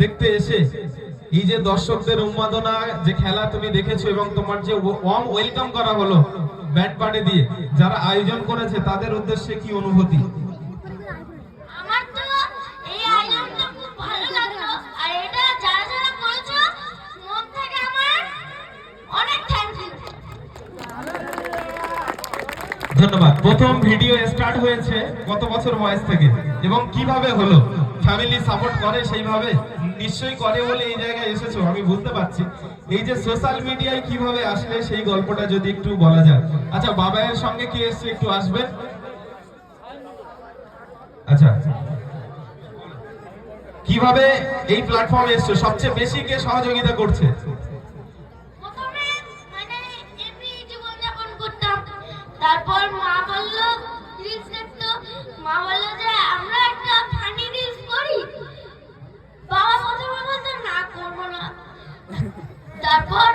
দেখতে এসে এই যে দর্শকদের উন্মাদনা যে খেলা তুমি দেখেছ এবং তোমার যে ওয়ার্ম ওয়েলকাম করা হলো ব্যাট পার্টি দিয়ে যারা আয়োজন করেছে তাদের উদ্দেশ্যে কি অনুভূতি? ধন্যবাদ। প্রথম ভিডিও স্টার্ট হয়েছে কত বছর বয়স থেকে এবং কীভাবে হলো? ফ্যামিলি সাপোর্ট করে সেইভাবে? নিশ্চয়ই করে বলে এই জায়গায় এসেছ, আমি বুঝতে পারছি। এই যে সোশ্যাল মিডিয়ায় কীভাবে আসলে সেই গল্পটা যদি একটু বলা যায়। আচ্ছা বাবায়ের সঙ্গে কি এসছে একটু আসবেন? আচ্ছা। কীভাবে এই প্ল্যাটফর্মে এসছো? সবচেয়ে বেশি কে সহযোগিতা করছে? মানে তারপর মা বলল মা বলল যে তারপর